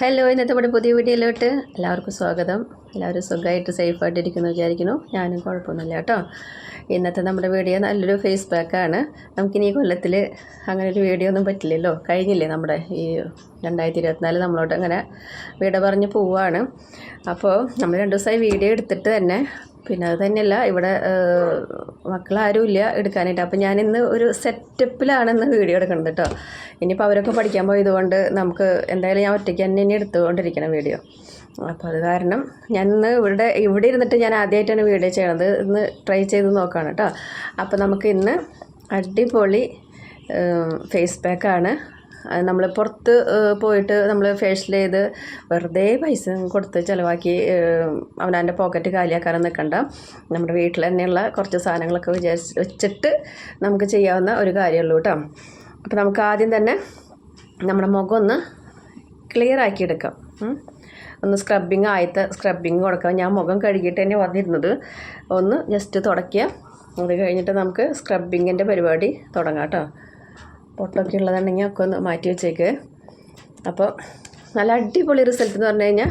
Hello ഇന്നത്തെ നമ്മുടെ പുതിയ വീഡിയോയിലോട്ട് എല്ലാവർക്കും സ്വാഗതം. എല്ലാവരും സുഖമായിട്ട് സേഫായിട്ട് ഇരിക്കുന്നു വിചാരിക്കുന്നു. ഞാനും കുഴപ്പമൊന്നുമില്ല കേട്ടോ. ഇന്നത്തെ നമ്മുടെ വീഡിയോ നല്ലൊരു ഫേസ് പാക്കാണ് നമുക്കിനി കൊല്ലത്തിൽ അങ്ങനെ ഒരു വീഡിയോ ഒന്നും പറ്റില്ലല്ലോ. കഴിഞ്ഞില്ലേ നമ്മുടെ ഈ രണ്ടായിരത്തി ഇരുപത്തിനാല് നമ്മളോട്ട് അങ്ങനെ വീഡിയോ പറഞ്ഞ് പോവാണ്. അപ്പോൾ നമ്മൾ രണ്ട് ദിവസമായി വീഡിയോ എടുത്തിട്ട് തന്നെ പിന്നെ അത് തന്നെയല്ല ഇവിടെ മക്കളാരും ഇല്ല എടുക്കാനായിട്ട്. അപ്പം ഞാൻ ഇന്ന് ഒരു സെറ്റപ്പിലാണ് ഇന്ന് വീഡിയോ എടുക്കുന്നത് കേട്ടോ ഇനിയിപ്പോൾ അവരൊക്കെ പഠിക്കാൻ പോയതുകൊണ്ട് നമുക്ക് എന്തായാലും ഞാൻ ഒറ്റയ്ക്ക് തന്നെ ഇനി എടുത്തുകൊണ്ടിരിക്കണം വീഡിയോ അപ്പോൾ അത് കാരണം ഞാൻ ഇന്ന് ഇവിടെ ഇവിടെ ഇരുന്നിട്ട് ഞാൻ ആദ്യമായിട്ടാണ് വീഡിയോ ചെയ്യണത്. ഇന്ന് ട്രൈ ചെയ്ത് നോക്കുകയാണ് കേട്ടോ അപ്പോൾ നമുക്ക് ഇന്ന് അടിപൊളി ഫേസ് പാക്കാണ് നമ്മൾ പുറത്ത് പോയിട്ട് നമ്മൾ ഫേഷ്യൽ ചെയ്ത് വെറുതെ പൈസ കൊടുത്ത് ചിലവാക്കി അവനവന്റെ പോക്കറ്റ് കാലിയാക്കാനും നിൽക്കണ്ട നമ്മുടെ വീട്ടിൽ തന്നെയുള്ള കുറച്ച് സാധനങ്ങളൊക്കെ വിചാരിച്ച് വെച്ചിട്ട് നമുക്ക് ചെയ്യാവുന്ന ഒരു കാര്യമുള്ളൂ കേട്ടോ. അപ്പോൾ നമുക്ക് ആദ്യം തന്നെ നമ്മുടെ മുഖം ഒന്ന് ക്ലിയർ ആക്കി എടുക്കാം. ഒന്ന് സ്ക്രബിങ് ആയിട്ട് സ്ക്രബിങ് കൊടുക്കാം. ഞാൻ മുഖം കഴുകിയിട്ട് തന്നെ വന്നിരുന്നത്. ഒന്ന് ജസ്റ്റ് തുടക്കുക അത് കഴിഞ്ഞിട്ട് നമുക്ക് സ്ക്രബിങ്ങിന്റെ പരിപാടി തുടങ്ങാം കേട്ടോ. പൊട്ടൊക്കെ ഉള്ളതാണെങ്കിൽ ഒക്കെ ഒന്ന് മാറ്റി വെച്ചേക്ക്. അപ്പോൾ നല്ല അടിപൊളി റിസൾട്ട് എന്ന് പറഞ്ഞു കഴിഞ്ഞാൽ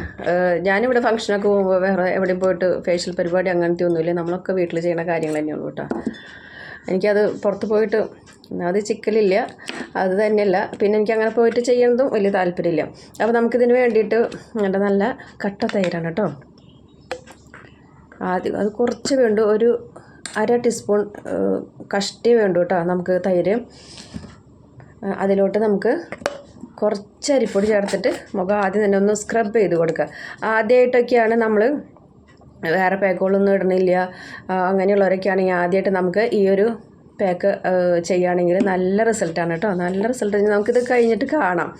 ഞാനിവിടെ ഫംഗ്ഷനൊക്കെ പോകുമ്പോൾ വേറെ എവിടെയും പോയിട്ട് ഫേഷ്യൽ പരിപാടി അങ്ങനത്തെ ഒന്നുമില്ല. നമ്മളൊക്കെ വീട്ടിൽ ചെയ്യുന്ന കാര്യങ്ങൾ തന്നെയുള്ളൂ കേട്ടോ എനിക്കത് പുറത്ത് പോയിട്ട് അത് ചിക്കലില്ല അത് തന്നെയല്ല. പിന്നെ എനിക്ക് അങ്ങനെ പോയിട്ട് ചെയ്യുന്നതും വലിയ താല്പര്യമില്ല. അപ്പോൾ നമുക്കിതിന് വേണ്ടിയിട്ട് എന്റെ നല്ല കട്ട തൈരാണ് കേട്ടോ ആദ്യം അത് കുറച്ച് വേണ്ടു. ഒരു അര ടീസ്പൂൺ കഷ്ടി വേണ്ടു കേട്ടോ നമുക്ക് തൈര്. അതിലോട്ട് നമുക്ക് കുറച്ച് അരിപ്പൊടി ചേർത്തിട്ട് മുഖം ആദ്യം തന്നെ ഒന്ന് സ്ക്രബ് ചെയ്ത് കൊടുക്കുക. ആദ്യമായിട്ടൊക്കെയാണ് നമ്മൾ വേറെ പാക്കുകളൊന്നും ഇടണില്ല അങ്ങനെയുള്ളവരൊക്കെ ആണെങ്കിൽ ആദ്യമായിട്ട് നമുക്ക് ഈ ഒരു പാക്ക് ചെയ്യുകയാണെങ്കിൽ നല്ല റിസൾട്ടാണ് കേട്ടോ. നല്ല റിസൾട്ട് നമുക്കിത് കഴിഞ്ഞിട്ട് കാണാം.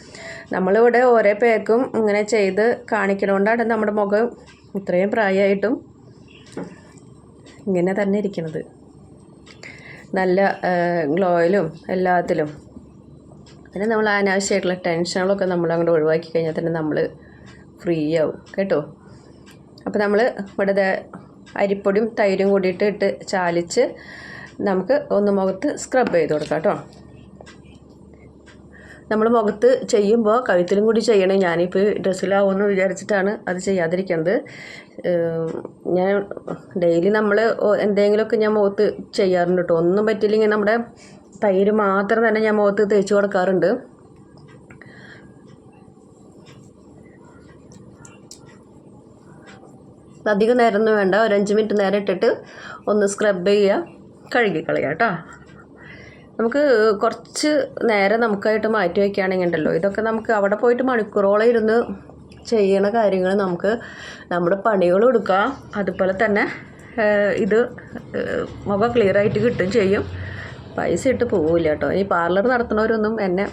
നമ്മളിവിടെ ഓരോ പാക്കും ഇങ്ങനെ ചെയ്ത് കാണിക്കണോണ്ടാണ് നമ്മുടെ മുഖം ഇത്രയും പ്രായമായിട്ടും ഇങ്ങനെ തന്നെ ഇരിക്കുന്നത് നല്ല ഗ്ലോയിലും എല്ലാത്തിലും. പിന്നെ നമ്മൾ അനാവശ്യമായിട്ടുള്ള ടെൻഷനുകളൊക്കെ നമ്മൾ അങ്ങോട്ട് ഒഴിവാക്കി കഴിഞ്ഞാൽ തന്നെ നമ്മൾ ഫ്രീ ആവും. കേട്ടോ? അപ്പോൾ നമ്മൾ ഇവിടെ അരിപ്പൊടിയും തൈരും കൂടിയിട്ട് ഇട്ട് ചാലിച്ച് നമുക്ക് ഒന്ന് മുഖത്ത് സ്ക്രബ് ചെയ്ത് കൊടുക്കാം കേട്ടോ. നമ്മൾ മുഖത്ത് ചെയ്യുമ്പോൾ കഴുത്തിലും കൂടി ചെയ്യണേ. ഞാനിപ്പോൾ ഡ്രസ്സിലാവുമെന്ന് വിചാരിച്ചിട്ടാണ് അത് ചെയ്യാതിരിക്കുന്നത് ഞാൻ ഡെയിലി നമ്മൾ എന്തെങ്കിലുമൊക്കെ ഞാൻ മുഖത്ത് ചെയ്യാറുണ്ട് കേട്ടോ. ഒന്നും പറ്റില്ലെങ്കിൽ നമ്മുടെ തൈര് മാത്രം തന്നെ ഞാൻ മുഖത്ത് തേച്ച് കൊടുക്കാറുണ്ട്. അധികം നേരമൊന്നും വേണ്ട. ഒരു അഞ്ച് മിനിറ്റ് നേരം ഇട്ടിട്ട് ഒന്ന് സ്ക്രബ് ചെയ്യുക. കഴുകി കളയുക കേട്ടോ. നമുക്ക് കുറച്ച് നേരം നമുക്കായിട്ട് മാറ്റി വയ്ക്കുകയാണെങ്കിൽ ഉണ്ടല്ലോ ഇതൊക്കെ നമുക്ക് അവിടെ പോയിട്ട് മണിക്കൂറോളം ഇരുന്ന് ചെയ്യണ കാര്യങ്ങൾ നമുക്ക് നമ്മുടെ പണികൾ എടുക്കാം. അതുപോലെ തന്നെ ഇത് മുഖം ക്ലിയറായിട്ട് കിട്ടും ചെയ്യും. പൈസ ഇട്ട് പോവില്ല കേട്ടോ ഈ പാർലർ നടത്തുന്നവരൊന്നും എന്നെ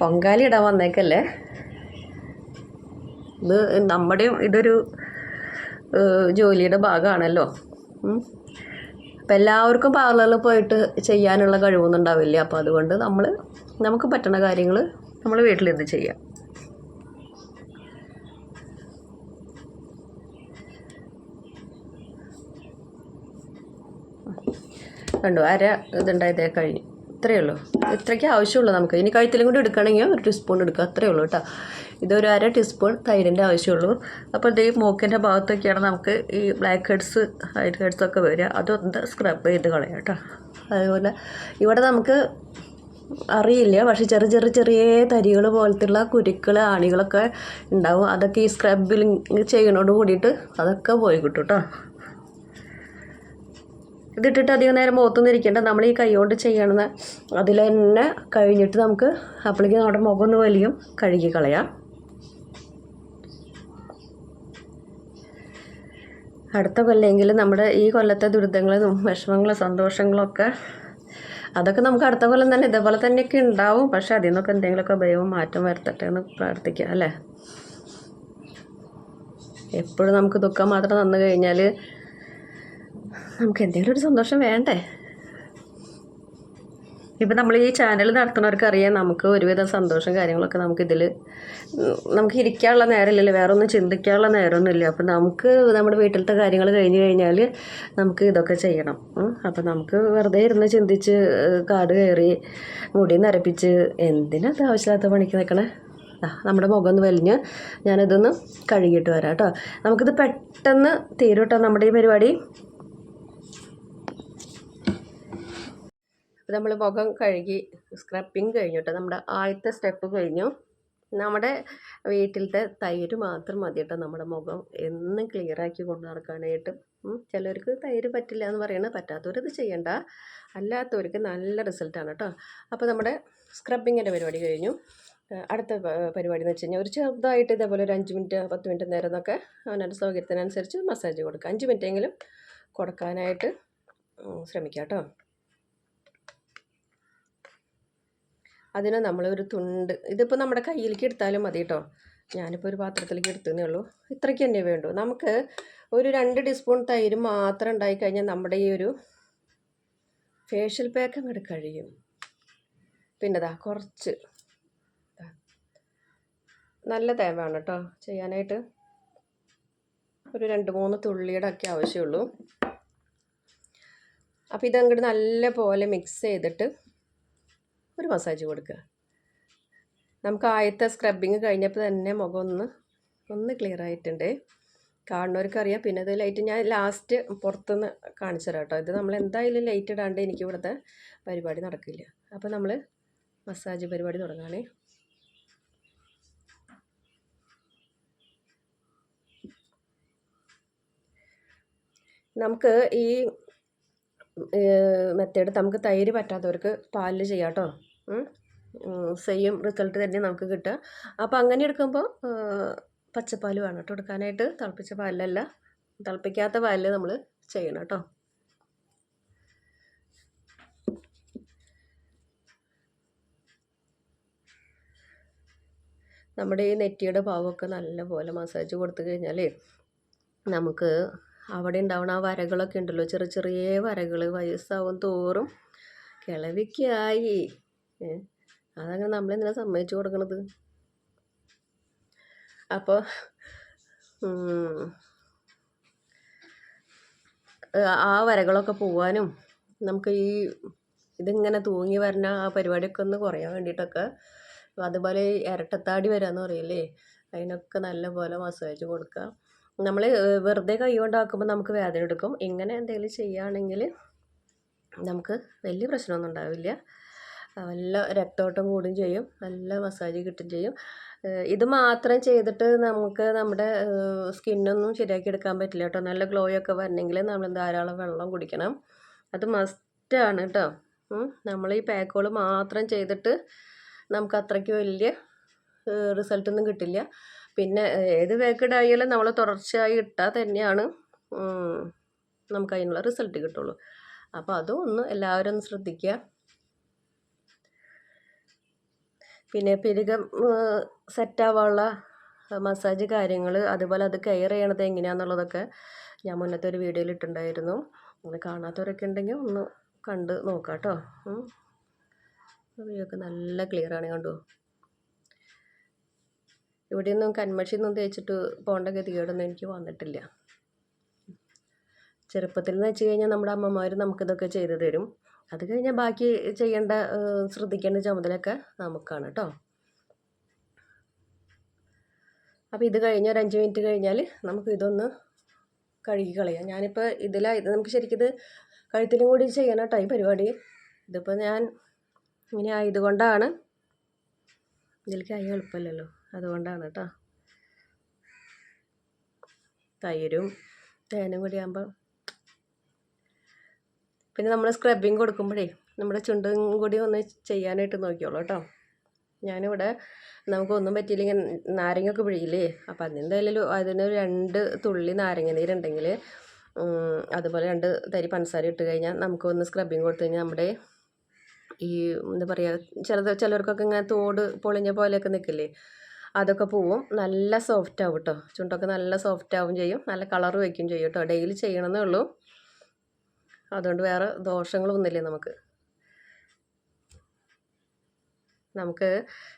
പൊങ്കാലി ഇടാൻ വന്നേക്കല്ലേ? ഇത് നമ്മുടെയും ഇതൊരു ജോലിയുടെ ഭാഗമാണല്ലോ. അപ്പം എല്ലാവർക്കും പാർലറിൽ പോയിട്ട് ചെയ്യാനുള്ള കഴിവൊന്നും ഉണ്ടാവില്ല. അപ്പോൾ അതുകൊണ്ട് നമ്മൾ നമുക്ക് പറ്റുന്ന കാര്യങ്ങൾ നമ്മൾ വീട്ടിലിരുന്ന് ചെയ്യാം. കണ്ടു. അര ഇതുണ്ടായതേ കഴിഞ്ഞു. ഇത്രയേ ഉള്ളൂ. ഇത്രയ്ക്ക് ആവശ്യമുള്ളൂ നമുക്ക്. ഇനി കഴുത്തിലും കൂടി എടുക്കണമെങ്കിൽ ഒരു ടീസ്പൂൺ എടുക്കുക. അത്രയേ ഉള്ളൂ കേട്ടോ. ഇതൊരു അര ടീസ്പൂൺ തൈരിന്റെ ആവശ്യമുള്ളൂ. അപ്പോൾ ഇത് മൂക്കിന്റെ ഭാഗത്തൊക്കെയാണ് നമുക്ക് ഈ ബ്ലാക്ക് ഹെഡ്സ് വൈറ്റ് ഹെഡ്സ് ഒക്കെ വരിക. അതൊന്ന് സ്ക്രബ് ചെയ്ത് കളയാം കേട്ടോ. അതുപോലെ ഇവിടെ നമുക്ക് അറിയില്ല. പക്ഷേ ചെറിയ ചെറിയ ചെറിയ തരികൾ പോലത്തുള്ള കുരുക്കൾ ആണികളൊക്കെ ഉണ്ടാവും. അതൊക്കെ ഈ സ്ക്രബിൽ ചെയ്യണോട് കൂടിയിട്ട് അതൊക്കെ പോയി കിട്ടും കേട്ടോ. ഇതിട്ടിട്ട് അധികം നേരം മുഖത്തൊന്നും ഇരിക്കേണ്ട. നമ്മൾ ഈ കൈ കൊണ്ട് ചെയ്യണമെന്ന് അതിൽ തന്നെ കഴിഞ്ഞിട്ട് നമുക്ക് അപ്പോഴേക്കും നമ്മുടെ മുഖം ഒന്ന് വലിയും കഴുകി കളയാം. അടുത്ത കൊല്ലെങ്കിലും നമ്മുടെ ഈ കൊല്ലത്തെ ദുരിതങ്ങളും വിഷമങ്ങളും സന്തോഷങ്ങളൊക്കെ അതൊക്കെ നമുക്ക് അടുത്ത കൊല്ലം തന്നെ ഇതേപോലെ തന്നെയൊക്കെ ഉണ്ടാവും. പക്ഷെ അതിൽ നിന്നൊക്കെ എന്തെങ്കിലുമൊക്കെ ഭയവും മാറ്റം വരുത്തട്ടെ എന്ന് പ്രാർത്ഥിക്കുക അല്ലേ? എപ്പോഴും നമുക്ക് ദുഃഖം മാത്രം തന്നു കഴിഞ്ഞാൽ നമുക്ക് എന്തെങ്കിലും ഒരു സന്തോഷം വേണ്ടേ? ഇപ്പം നമ്മൾ ഈ ചാനൽ നടത്തുന്നവർക്ക് അറിയാം നമുക്ക് ഒരുവിധം സന്തോഷം കാര്യങ്ങളൊക്കെ നമുക്ക് ഇതിൽ നമുക്ക് ഇരിക്കാനുള്ള നേരമില്ലല്ലോ വേറെ ഒന്നും ചിന്തിക്കാനുള്ള നേരമൊന്നുമില്ല. അപ്പം നമുക്ക് നമ്മുടെ വീട്ടിലത്തെ കാര്യങ്ങൾ കഴിഞ്ഞ് കഴിഞ്ഞാൽ നമുക്ക് ഇതൊക്കെ ചെയ്യണം. അപ്പം നമുക്ക് വെറുതെ ഇരുന്ന് ചിന്തിച്ച് കാട് കയറി മുടി നരപ്പിച്ച് എന്തിനാ അത് ആവശ്യമില്ലാത്ത പണിക്ക് നിൽക്കണേ നമ്മുടെ മുഖം ഒന്ന് വലിഞ്ഞ് ഞാനിതൊന്ന് കഴുകിയിട്ട് വരാം കേട്ടോ. നമുക്കിത് പെട്ടെന്ന് തീരും കേട്ടോ നമ്മുടെ ഈ പരിപാടി? നമ്മൾ മുഖം കഴുകി സ്ക്രബിങ് കഴിഞ്ഞു നമ്മുടെ ആദ്യത്തെ സ്റ്റെപ്പ് കഴിഞ്ഞു. നമ്മുടെ വീട്ടിലത്തെ തൈര് മാത്രം മതി കേട്ടോ നമ്മുടെ മുഖം. എന്നും ക്ലിയറാക്കി കൊണ്ട് നടക്കാനായിട്ട്. ചിലർക്ക് തൈര് പറ്റില്ല എന്ന് പറയുന്നത് പറ്റാത്തവരത് ചെയ്യണ്ട. അല്ലാത്തവർക്ക് നല്ല റിസൾട്ടാണ് കേട്ടോ അപ്പോൾ നമ്മുടെ സ്ക്രബിങ്ങിന്റെ പരിപാടി കഴിഞ്ഞു. അടുത്ത പരിപാടി എന്ന് വെച്ച് കഴിഞ്ഞാൽ ഒരു ചെറുതായിട്ട് ഇതേപോലെ ഒരു അഞ്ച് മിനിറ്റ് പത്ത് മിനിറ്റ് നേരം എന്നൊക്കെ അവനവന്റെ സൗകര്യത്തിനനുസരിച്ച് മസാജ് കൊടുക്കുക അഞ്ച് മിനിറ്റെങ്കിലും കൊടുക്കാനായിട്ട് ശ്രമിക്കാം കേട്ടോ അതിന് ഒരു തുണ്ട്. ഇതിപ്പോൾ നമ്മുടെ കയ്യിലേക്ക് എടുത്താലും മതി കേട്ടോ ഞാനിപ്പോൾ ഒരു പാത്രത്തിലേക്ക് എടുത്തതേ ഉള്ളൂ. ഇത്രയ്ക്ക് തന്നെ വേണ്ടൂ. നമുക്ക് ഒരു രണ്ട് ടീസ്പൂൺ തൈര് മാത്രം ഉണ്ടായി കഴിഞ്ഞാൽ നമ്മുടെ ഈ ഒരു ഫേഷ്യൽ പാക്ക് അങ്ങോട്ട് കഴിയും. പിന്നെ ദാ കുറച്ച്. നല്ല തേവാണ് കേട്ടോ ചെയ്യാനായിട്ട്. ഒരു രണ്ട് മൂന്ന് തുള്ളിയുടെ ഒക്കെ ആവശ്യമുള്ളൂ. അപ്പോൾ ഇതങ്ങോട്ട് നല്ല പോലെ മിക്സ് ചെയ്തിട്ട് ഒരു മസാജ് കൊടുക്കുക നമുക്ക് ആദ്യത്തെ സ്ക്രബിങ് കഴിഞ്ഞപ്പോൾ തന്നെ മുഖം ഒന്ന് ഒന്ന് ക്ലിയർ ആയിട്ടുണ്ട്. കാണുന്നവർക്ക് അറിയാം പിന്നെ ഇത് ലൈറ്റ് ഞാൻ ലാസ്റ്റ് പുറത്തുനിന്ന് കാണിച്ചു തരാം കേട്ടോ. ഇത് നമ്മൾ എന്തായാലും ലൈറ്റ് ഇടാണ്ട് എനിക്ക് ഇവിടുത്തെ പരിപാടി നടക്കില്ല. അപ്പോൾ നമ്മൾ മസാജ് പരിപാടി തുടങ്ങാണേ. നമുക്ക് ഈ മെത്തേഡ് നമുക്ക് തൈര് പറ്റാത്തവർക്ക് പാലിൽ ചെയ്യാം കേട്ടോ. സെയിം റിസൾട്ട് തന്നെ നമുക്ക് കിട്ടുക. അപ്പോൾ അങ്ങനെ എടുക്കുമ്പോൾ പച്ചപ്പാൽ വേണം കേട്ടോ. എടുക്കാനായിട്ട് തിളപ്പിച്ച പാലിലല്ല തിളപ്പിക്കാത്ത പാലിൽ നമ്മൾ ചെയ്യണം കേട്ടോ. നമ്മുടെ ഈ നെറ്റിയുടെ ഭാവമൊക്കെ നല്ലപോലെ മസാജ് കൊടുത്തു കഴിഞ്ഞാൽ നമുക്ക് അവിടെ ഉണ്ടാവണ ആ വരകളൊക്കെ ഉണ്ടല്ലോ. ചെറിയ ചെറിയ വരകൾ വയസ്സാവും തോറും കിളവിക്കായി. അതങ്ങനെ നമ്മളെന്തിനാ സമ്മതിച്ചു കൊടുക്കണത്? അപ്പോൾ ആ വരകളൊക്കെ പോവാനും നമുക്ക് ഈ ഇതിങ്ങനെ തൂങ്ങി വരുന്ന ആ പരിപാടിയൊക്കെ ഒന്ന് കുറയാൻ വേണ്ടിയിട്ടൊക്കെ അതുപോലെ ഇരട്ടത്താടി വരാന്ന് പറയില്ലേ? അതിനൊക്കെ നല്ലപോലെ മസാജ് കൊടുക്കുക. നമ്മൾ വെറുതെ കൈ കൊണ്ടാക്കുമ്പോൾ നമുക്ക് വേദന എടുക്കും. ഇങ്ങനെ എന്തെങ്കിലും ചെയ്യുകയാണെങ്കിൽ നമുക്ക് വലിയ പ്രശ്നമൊന്നും ഉണ്ടാവില്ല. നല്ല രക്തോട്ടം കൂടുകയും ചെയ്യും നല്ല മസാജ് കിട്ടുകയും ചെയ്യും. ഇത് മാത്രം ചെയ്തിട്ട് നമുക്ക് നമ്മുടെ സ്കിന്നൊന്നും ശരിയാക്കി എടുക്കാൻ പറ്റില്ല കേട്ടോ. നല്ല ഗ്ലോ ഒക്കെ വരണമെങ്കിൽ നമ്മൾ ധാരാളം വെള്ളം കുടിക്കണം. അത് മസ്റ്റാണ് കേട്ടോ. നമ്മൾ ഈ പാക്കുകൾ മാത്രം ചെയ്തിട്ട് നമുക്ക് അത്രയ്ക്ക് വലിയ റിസൾട്ടൊന്നും കിട്ടില്ല. പിന്നെ ഏത് പാക്കഡായാലും നമ്മൾ തുടർച്ചയായി ഇട്ടാൽ തന്നെയാണ് നമുക്ക് അതിനുള്ള റിസൾട്ട് കിട്ടുള്ളൂ. അപ്പോൾ അതും ഒന്ന് എല്ലാവരും ഒന്ന് ശ്രദ്ധിക്കുക. പിന്നെ പെരുകം സെറ്റാവാനുള്ള മസാജ് കാര്യങ്ങൾ അതുപോലെ അത് കെയർ ചെയ്യണത് എങ്ങനെയാണെന്നുള്ളതൊക്കെ ഞാൻ മുന്നത്തെ ഒരു വീഡിയോയിൽ ഇട്ടിട്ടുണ്ടായിരുന്നു അത് കാണാത്തവരൊക്കെ ഉണ്ടെങ്കിൽ ഒന്ന് കണ്ട് നോക്കാം കേട്ടോ വീഡിയോക്കെ നല്ല ക്ലിയർ ആണ് കണ്ടു? ഇവിടെയൊന്നും കൺമഷിയൊന്നും തേച്ചിട്ട് പോകേണ്ട ഗതികേടൊന്നും എനിക്ക് വന്നിട്ടില്ല. ചെറുപ്പത്തിൽ എന്ന് വെച്ച് കഴിഞ്ഞാൽ നമ്മുടെ അമ്മമാർ നമുക്കിതൊക്കെ ചെയ്തു തരും. അത് കഴിഞ്ഞാൽ ബാക്കി ചെയ്യേണ്ട ശ്രദ്ധിക്കേണ്ട ചുമതലയൊക്കെ നമുക്കാണ് കേട്ടോ അപ്പോൾ ഇത് കഴിഞ്ഞ് ഒരു അഞ്ച് മിനിറ്റ് കഴിഞ്ഞാൽ നമുക്ക് ഇതൊന്ന് കഴുകി കളയാം. ഞാനിപ്പോൾ ഇതിലാ ഇത് നമുക്ക് ശരിക്കും ഇത് കഴുത്തിലും കൂടി ചെയ്യണം കേട്ടോ ഈ പരിപാടി. ഇതിപ്പോൾ ഞാൻ ഇങ്ങനെ ആയതുകൊണ്ടാണ്. ഇതിലേക്ക് അയ്യ എളുപ്പമല്ലല്ലോ അതുകൊണ്ടാണ് കേട്ടോ തൈരും തേനും കൂടി ആകുമ്പോൾ പിന്നെ നമ്മൾ സ്ക്രബിങ് കൊടുക്കുമ്പോഴേ നമ്മുടെ ചുണ്ടും കൂടി ഒന്ന് ചെയ്യാനായിട്ട് നോക്കിയോളൂ കേട്ടോ. ഞാനിവിടെ നമുക്കൊന്നും പറ്റിയില്ലെങ്കിൽ നാരങ്ങയൊക്കെ പിഴിയില്ലേ? അപ്പം അതിനെന്തായാലും അതിന് രണ്ട് തുള്ളി നാരങ്ങ നീരുണ്ടെങ്കിൽ അതുപോലെ രണ്ട് തരി പഞ്ചസാര ഇട്ട് കഴിഞ്ഞാൽ നമുക്കൊന്ന് സ്ക്രബിങ് കൊടുത്തു കഴിഞ്ഞാൽ നമ്മുടെ ഈ എന്താ പറയുക ചിലത് ചിലർക്കൊക്കെ ഇങ്ങനെ തോട് പൊളിഞ്ഞ പോലെയൊക്കെ നിൽക്കില്ലേ അതൊക്കെ പോവും. നല്ല സോഫ്റ്റ് ആവും കേട്ടോ. ചുണ്ടൊക്കെ നല്ല സോഫ്റ്റ് ആവും ചെയ്യും. നല്ല കളർ വയ്ക്കും ചെയ്യും കേട്ടോ. ഡെയിലി ചെയ്യണമെന്നേ ഉള്ളൂ. അതുകൊണ്ട് വേറെ ദോഷങ്ങളൊന്നുമില്ല നമുക്ക്? നമുക്ക്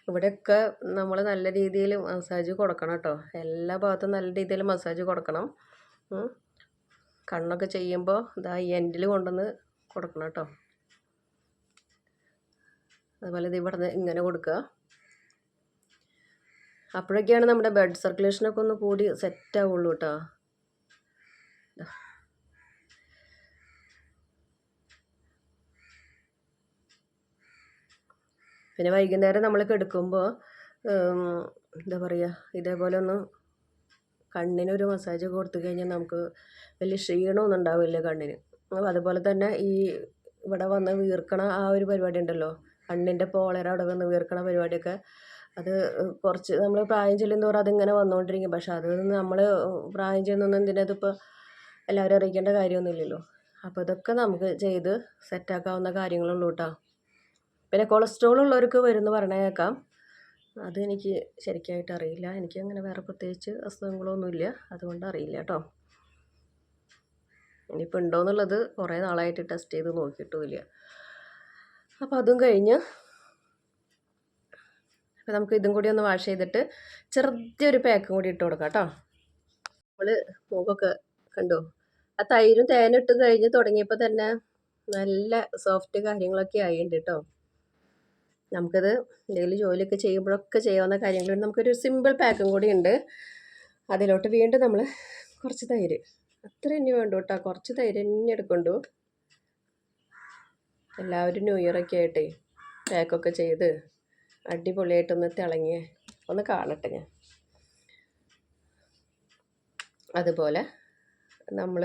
ഇവിടെയൊക്കെ നമ്മൾ നല്ല രീതിയിൽ മസാജ് കൊടുക്കണം കേട്ടോ. എല്ലാ ഭാഗത്തും നല്ല രീതിയിൽ മസാജ് കൊടുക്കണം. കണ്ണൊക്കെ ചെയ്യുമ്പോൾ ഇതാ എൻഡിൽ കൊണ്ടുവന്ന് കൊടുക്കണം കേട്ടോ. അതുപോലെ ഇത് ഇവിടുന്ന് ഇങ്ങനെ കൊടുക്കുക. അപ്പോഴൊക്കെയാണ് നമ്മുടെ ബ്ലഡ് സർക്കുലേഷനൊക്കെ ഒന്ന് കൂടി സെറ്റ് ആവുള്ളൂ കേട്ടോ പിന്നെ വൈകുന്നേരം നമ്മൾ കിടക്കുമ്പോൾ എന്താ പറയുക ഇതേപോലെ ഒന്ന് കണ്ണിനൊരു മസാജ് കൊടുത്തു കഴിഞ്ഞാൽ നമുക്ക് വലിയ ക്ഷീണമൊന്നും ഉണ്ടാവില്ല കണ്ണിന്. അതുപോലെ തന്നെ ഈ ഇവിടെ വന്ന് വീർക്കണ ആ ഒരു പരിപാടി ഉണ്ടല്ലോ കണ്ണിന്റെ പോളര അവിടെ വന്ന് വീർക്കണ പരിപാടിയൊക്കെ അത് കുറച്ച് നമ്മൾ പ്രായം ചെല്ലുന്നതോറും അതിങ്ങനെ വന്നുകൊണ്ടിരിക്കും പക്ഷെ അത് നമ്മൾ പ്രായം ചെയ്യുന്നൊന്നും എന്തിനതിപ്പോൾ എല്ലാവരും അറിയിക്കേണ്ട കാര്യമൊന്നുമില്ലല്ലോ. അപ്പോൾ ഇതൊക്കെ നമുക്ക് ചെയ്ത് സെറ്റാക്കാവുന്ന കാര്യങ്ങളുള്ളൂ കേട്ടോ പിന്നെ കൊളസ്ട്രോൾ ഉള്ളവർക്ക് വരുമെന്ന് പറഞ്ഞേക്കാം അത് എനിക്ക് ശരിക്കായിട്ട് അറിയില്ല. എനിക്ക് അങ്ങനെ വേറെ പ്രത്യേകിച്ച് അസുഖങ്ങളൊന്നുമില്ല. അതുകൊണ്ട് അറിയില്ല കേട്ടോ. ഇനിയിപ്പോൾ ഉണ്ടോ എന്നുള്ളത് കുറേ നാളായിട്ട് ടെസ്റ്റ് ചെയ്ത് നോക്കിയിട്ടുമില്ല. അപ്പോൾ അതും കഴിഞ്ഞ് അപ്പോൾ നമുക്ക് ഇതും കൂടി ഒന്ന് വാഷ് ചെയ്തിട്ട് ചെറുതൊരു പാക്കും കൂടി ഇട്ട് കൊടുക്കാം കേട്ടോ. നമ്മൾ മുഖമൊക്കെ കണ്ടു? ആ തൈരും തേനും ഇട്ട് കഴിഞ്ഞ് തുടങ്ങിയപ്പോൾ തന്നെ നല്ല സോഫ്റ്റ് കാര്യങ്ങളൊക്കെ ആയിട്ടുണ്ട് കേട്ടോ. നമുക്കത് എന്തെങ്കിലും ജോലിയൊക്കെ ചെയ്യുമ്പോഴൊക്കെ ചെയ്യാവുന്ന കാര്യങ്ങളുണ്ട് നമുക്കൊരു സിമ്പിൾ പാക്കും കൂടി ഉണ്ട്. അതിലോട്ട് വീണ്ടും നമ്മൾ കുറച്ച് തൈര്. അത്ര ഇനി വേണ്ടു കേട്ടോ. കുറച്ച് തൈര് തന്നെ എടുക്കൊണ്ടു. എല്ലാവരും ന്യൂ ഇയറൊക്കെ ആയിട്ടേ പാക്കൊക്കെ ചെയ്ത് അടിപൊളിയായിട്ടൊന്ന് തിളങ്ങി. ഒന്ന് കാണട്ടെ ഞാൻ. അതുപോലെ നമ്മൾ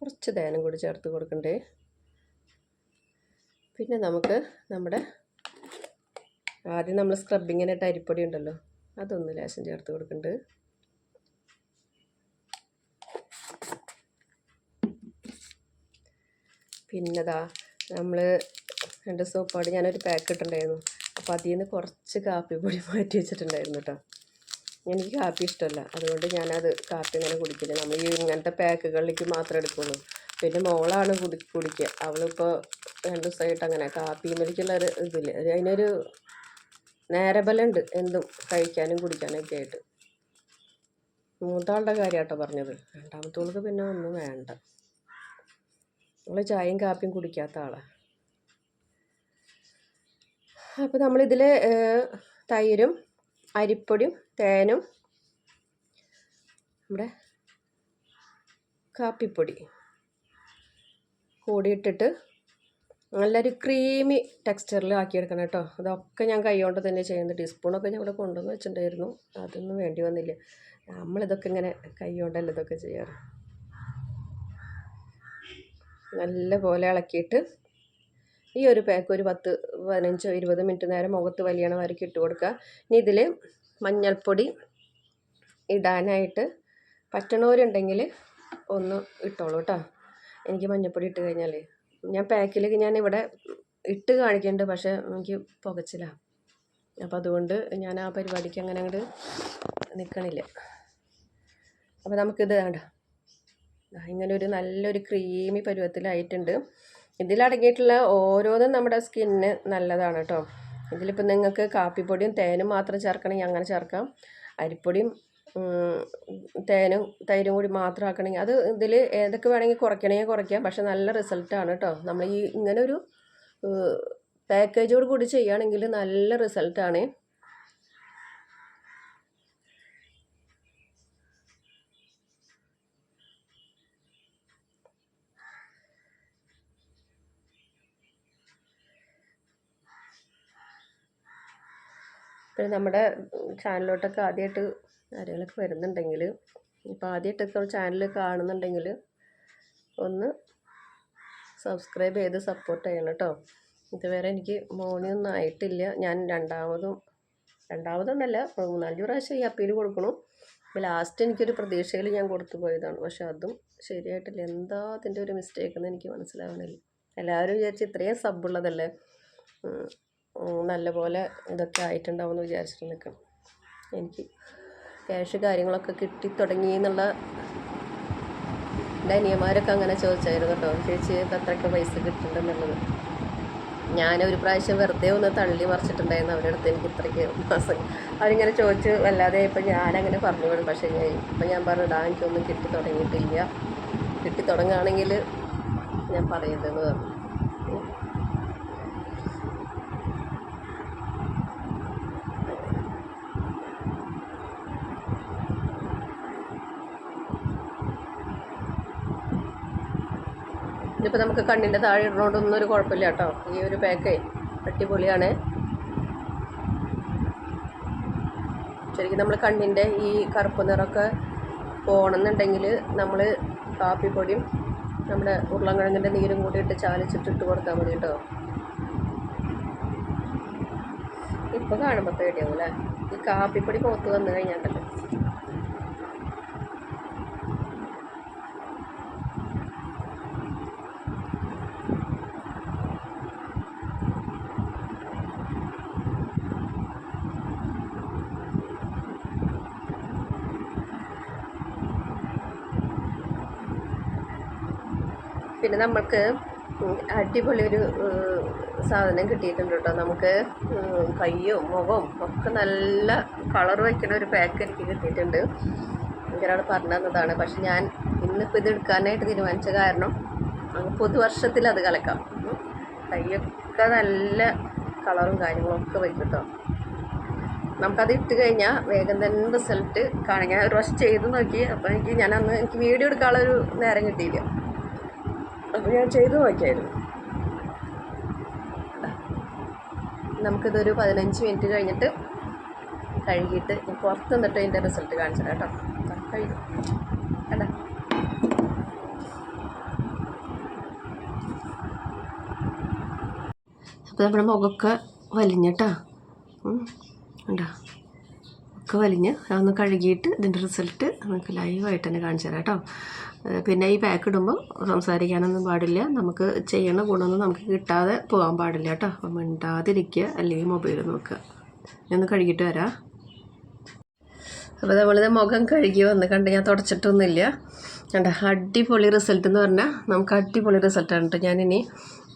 കുറച്ച് തേനും കൂടി ചേർത്ത് കൊടുക്കണ്ടേ. പിന്നെ നമുക്ക് നമ്മുടെ ആദ്യം നമ്മൾ സ്ക്രബിങ്ങിനായിട്ട് അരിപ്പൊടി ഉണ്ടല്ലോ അതൊന്ന് ലേശം ചേർത്ത് കൊടുക്കുന്നുണ്ട് പിന്നെതാ നമ്മൾ രണ്ട് സോപ്പാട് ഞാനൊരു പാക്ക് ഇട്ടുണ്ടായിരുന്നു അപ്പോൾ അതിൽ നിന്ന് കുറച്ച് കാപ്പിപ്പൊടി മാറ്റി വെച്ചിട്ടുണ്ടായിരുന്നു കേട്ടോ എനിക്ക് കാപ്പി ഇഷ്ടമല്ല. അതുകൊണ്ട് ഞാനത് കാപ്പി അങ്ങനെ കുടിക്കില്ല. നമ്മൾ ഈ ഇങ്ങനത്തെ പാക്കുകളിലേക്ക് മാത്രമേ എടുക്കുള്ളൂ. പിന്നെ മോളാണ് കുടി കുടിക്കുക. അവളിപ്പോൾ രണ്ട് ദിവസമായിട്ട് അങ്ങനെ കാപ്പി ഒരു ഇതില്ല അതിനൊരു നേരബലുണ്ട് എന്തും കഴിക്കാനും കുടിക്കാനൊക്കെ ആയിട്ട്. മൂത്താളുടെ കാര്യമാട്ടോ പറഞ്ഞത്. രണ്ടാമത്തോൾക്ക് പിന്നെ ഒന്നും വേണ്ട. നമ്മൾ ചായയും കാപ്പിയും കുടിക്കാത്ത ആളാണ് അപ്പോൾ നമ്മളിതിൽ തൈരും അരിപ്പൊടിയും തേനും നമ്മുടെ കാപ്പിപ്പൊടി. കൂടിയിട്ടിട്ട് നല്ലൊരു ക്രീമി ടെക്സ്ചറിൽ ആക്കിയെടുക്കണം കേട്ടോ. അതൊക്കെ ഞാൻ കൈകൊണ്ട് തന്നെ ചെയ്യുന്നത് ടീസ്പൂണൊക്കെ ഞാൻ ഇവിടെ കൊണ്ടുവന്ന് വെച്ചിട്ടുണ്ടായിരുന്നു. അതൊന്നും വേണ്ടി വന്നില്ല. നമ്മളിതൊക്കെ ഇങ്ങനെ കൈ കൊണ്ടല്ല ഇതൊക്കെ ചെയ്യാറ്. നല്ല പോലെ ഇളക്കിയിട്ട് ഈ ഒരു പാക്ക് ഒരു പത്ത് പതിനഞ്ചോ ഇരുപത് മിനിറ്റ് നേരം മുഖത്ത് വലിയണ വരയ്ക്ക് ഇട്ട് കൊടുക്കുക. ഇനി ഇതിൽ മഞ്ഞൾപ്പൊടി ഇടാനായിട്ട് പറ്റണവരുണ്ടെങ്കിൽ ഒന്ന് ഇട്ടോളൂ കേട്ടോ. എനിക്ക് മഞ്ഞൾപ്പൊടി ഇട്ട് കഴിഞ്ഞാൽ ഞാൻ പാക്കിലേക്ക് ഞാൻ ഇവിടെ ഇട്ട് കാണിക്കുന്നുണ്ട് പക്ഷേ എനിക്ക് പുകച്ചില്ല അപ്പോൾ അതുകൊണ്ട് ഞാൻ ആ പരിപാടിക്ക് അങ്ങനെ അങ്ങോട്ട് നിൽക്കണില്ല അപ്പോൾ നമുക്കിത് വേണ്ട ഇങ്ങനെ ഒരു നല്ലൊരു ക്രീമി പരുവത്തിലായിട്ടുണ്ട്. ഇതിലടങ്ങിയിട്ടുള്ള ഓരോന്നും നമ്മുടെ സ്കിന്നിന് നല്ലതാണ് കേട്ടോ ഇതിലിപ്പോൾ നിങ്ങൾക്ക് കാപ്പിപ്പൊടിയും തേനും മാത്രം ചേർക്കണമെങ്കിൽ അങ്ങനെ ചേർക്കാം. അരിപ്പൊടിയും തേനും തൈരും കൂടി മാത്രം ആക്കണമെങ്കിൽ അത് ഇതിൽ ഏതൊക്കെ വേണമെങ്കിൽ കുറയ്ക്കണമെങ്കിൽ കുറയ്ക്കാം. പക്ഷെ നല്ല റിസൾട്ടാണ് കേട്ടോ നമ്മൾ ഈ ഇങ്ങനെ ഒരു പാക്കേജോട് കൂടി ചെയ്യുകയാണെങ്കിൽ നല്ല റിസൾട്ടാണ് പിന്നെ നമ്മുടെ ചാനലിലോട്ടൊക്കെ ആദ്യമായിട്ട് ആരെങ്കിലുമൊക്കെ വരുന്നുണ്ടെങ്കിൽ ഇപ്പോൾ ആദ്യമായിട്ടൊക്കെ ചാനൽ കാണുന്നുണ്ടെങ്കിൽ ഒന്ന് സബ്സ്ക്രൈബ് ചെയ്ത് സപ്പോർട്ട് ചെയ്യണം കേട്ടോ. ഇതുവരെ എനിക്ക് മോണിയൊന്നും ആയിട്ടില്ല. ഞാൻ രണ്ടാമതും രണ്ടാമതൊന്നല്ല മൂന്നാലഞ്ച് പ്രാവശ്യം ഈ അപ്പീൽ കൊടുക്കണം. ഇപ്പോൾ ലാസ്റ്റ് എനിക്കൊരു പ്രതീക്ഷയിൽ ഞാൻ കൊടുത്തു പോയതാണ്. പക്ഷെ അതും ശരിയായിട്ടില്ല. എന്താ അതിന്റെ ഒരു മിസ്റ്റേക്ക് എന്ന് എനിക്ക് മനസ്സിലാവണില്ല. എല്ലാവരും വിചാരിച്ച് ഇത്രയും സബ്ബുള്ളതല്ലേ നല്ലപോലെ ഇതൊക്കെ ആയിട്ടുണ്ടാവുമെന്ന് വിചാരിച്ചിട്ട് നിൽക്കണം. എനിക്ക് ക്യാഷ് കാര്യങ്ങളൊക്കെ കിട്ടി തുടങ്ങി എന്നുള്ള എന്റെ അനിയന്മാരൊക്കെ അങ്ങനെ ചോദിച്ചായിരുന്നു കേട്ടോ ചേച്ചി എത്രയൊക്കെ പൈസ കിട്ടുന്നുണ്ടെന്നുള്ളത്? ഞാനൊരു പ്രാവശ്യം വെറുതെ ഒന്ന് തള്ളി മറിച്ചിട്ടുണ്ടായിരുന്നു അവരുടെ അടുത്ത് എനിക്ക് ഇത്രയ്ക്ക് മാസം അവരിങ്ങനെ ചോദിച്ചു വല്ലാതെ ഇപ്പം ഞാനങ്ങനെ പറഞ്ഞു വിടും. പക്ഷേ ഞാൻ ഇപ്പം ഞാൻ പറഞ്ഞു ഡാ എനിക്കൊന്നും കിട്ടി തുടങ്ങിയിട്ടില്ല. കിട്ടി തുടങ്ങുകയാണെങ്കിൽ ഞാൻ പറയുന്നതെന്ന് പറഞ്ഞു. ഇതിപ്പോൾ നമുക്ക് കണ്ണിന്റെ താഴെ ഇടുന്നതുകൊണ്ടൊന്നും ഒരു കുഴപ്പമില്ല കേട്ടോ. ഈ ഒരു പാക്കേ അടിപൊളിയാണ്. ശരിക്കും നമ്മൾ കണ്ണിന്റെ ഈ കറുപ്പ് നിറമൊക്കെ പോകണമെന്നുണ്ടെങ്കിൽ നമ്മൾ കാപ്പിപ്പൊടിയും നമ്മുടെ ഉരുളൻകിഴങ്ങിന്റെ നീരും കൂടി ഇട്ട് ചാലിച്ചിട്ട് ഇട്ട് കൊടുത്താൽ മതി കേട്ടോ. ഇപ്പോൾ കാണുമ്പോൾ പേടിയാവും അല്ലേ ഈ കാപ്പിപ്പൊടി പുറത്ത് വന്നു കഴിഞ്ഞാണ്ടല്ലോ പിന്നെ നമ്മൾക്ക് അടിപൊളി ഒരു സാധനം കിട്ടിയിട്ടുണ്ട് കേട്ടോ. നമുക്ക് കയ്യും മുഖവും ഒക്കെ നല്ല കളർ വയ്ക്കുന്ന ഒരു പാക്ക് എനിക്ക് കിട്ടിയിട്ടുണ്ട്. ഒരാൾ പറഞ്ഞു തന്നതാണ്. പക്ഷെ ഞാൻ ഇന്നിപ്പോൾ ഇത് എടുക്കാനായിട്ട് തീരുമാനിച്ച കാരണം പുതുവർഷത്തിൽ അത് കളക്കാം കയ്യൊക്കെ നല്ല കളറും കാര്യങ്ങളും ഒക്കെ വയ്ക്കും കേട്ടോ. നമുക്കത് ഇട്ട് കഴിഞ്ഞാൽ വേഗം തന്നെ റിസൾട്ട് കാണാം. ഞാൻ ഒരു ചെയ്ത് നോക്കി. അപ്പോൾ എനിക്ക് ഞാൻ അന്ന് എനിക്ക് വീഡിയോ എടുക്കാനുള്ള ഒരു നേരം കിട്ടിയില്ല. അപ്പോൾ ഞാൻ ചെയ്തു നോക്കിയായിരുന്നു. നമുക്കിതൊരു പതിനഞ്ച് മിനിറ്റ് കഴിഞ്ഞിട്ട് കഴുകിയിട്ട് പുറത്ത് നിന്നിട്ട് അതിന്റെ റിസൾട്ട് കാണിച്ചു കേട്ടോ. കഴുകി. കണ്ട? അപ്പോൾ നമ്മുടെ മുഖമൊക്കെ വലിഞ്ഞിട്ടാ ഉണ്ടോ ഒക്കെ വലിഞ്ഞ് അതൊന്ന് കഴുകിയിട്ട് ഇതിന്റെ റിസൾട്ട് നമുക്ക് ലൈവായിട്ട് തന്നെ കാണിച്ചു തരാം കേട്ടോ. പിന്നെ ഈ പാക്ക് ഇടുമ്പോൾ സംസാരിക്കാനൊന്നും പാടില്ല. നമുക്ക് ചെയ്യണ ഗുണമൊന്നും നമുക്ക് കിട്ടാതെ പോകാൻ പാടില്ല കേട്ടോ. അപ്പം മിണ്ടാതിരിക്കുക. അല്ലെങ്കിൽ മൊബൈൽ നോക്കുക. ഞാൻ കഴുകിയിട്ട് വരാം. അപ്പോൾ നമ്മളിത് മുഖം കഴുകി വന്ന് കണ്ട് ഞാൻ തുടച്ചിട്ടൊന്നുമില്ല. കണ്ട അടിപൊളി റിസൾട്ട് എന്ന് പറഞ്ഞാൽ നമുക്ക് അടിപൊളി റിസൾട്ടാണ് കേട്ടോ. ഞാനിനി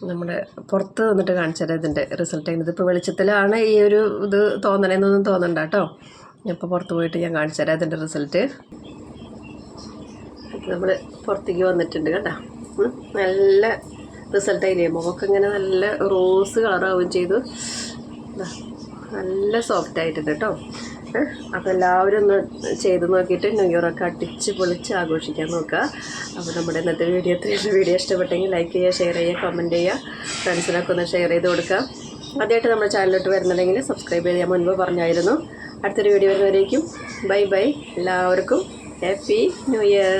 നമ്മുടെ പുറത്ത് നിന്നിട്ട് കാണിച്ചു തരാം ഇതിന്റെ റിസൾട്ട് ഇതിപ്പോൾ വെളിച്ചത്തിലാണ് ഈ ഒരു ഇത് തോന്നണേന്നൊന്നും തോന്നണ്ട കേട്ടോ. ഇപ്പോൾ പുറത്ത് പോയിട്ട് ഞാൻ കാണിച്ചു തരാം അതിന്റെ റിസൾട്ട് നമ്മൾ പുറത്തേക്ക് വന്നിട്ടുണ്ട് കേട്ടോ നല്ല റിസൾട്ട് ആയില്ലേ? മുഖമൊക്കെ ഇങ്ങനെ നല്ല റോസ് കളറാവുകയും ചെയ്തു. നല്ല സോഫ്റ്റ് ആയിട്ടുണ്ട് കേട്ടോ. അപ്പോൾ എല്ലാവരും ഒന്ന് ചെയ്ത് നോക്കിയിട്ട് ന്യൂ ഇയറൊക്കെ അടിച്ച് പൊളിച്ച് ആഘോഷിക്കാൻ നോക്കുക. അപ്പോൾ നമ്മുടെ ഇന്നത്തെ വീഡിയോ ഇത്രയും വീഡിയോ ഇഷ്ടപ്പെട്ടെങ്കിൽ ലൈക്ക് ചെയ്യുക ഷെയർ ചെയ്യുക കമന്റ് ചെയ്യുക. ഫ്രണ്ട്സിനൊക്കെ ഒന്ന് ഷെയർ ചെയ്ത് കൊടുക്കുക. ആദ്യമായിട്ട് നമ്മുടെ ചാനലിലോട്ട് വരുന്നുണ്ടെങ്കിൽ സബ്സ്ക്രൈബ് ചെയ്ത് ഞാൻ മുൻപ് പറഞ്ഞായിരുന്നു. അടുത്തൊരു വീഡിയോ വരുന്നവരേക്കും. ബൈ ബൈ എല്ലാവർക്കും ഹാപ്പി ന്യൂ ഇയർ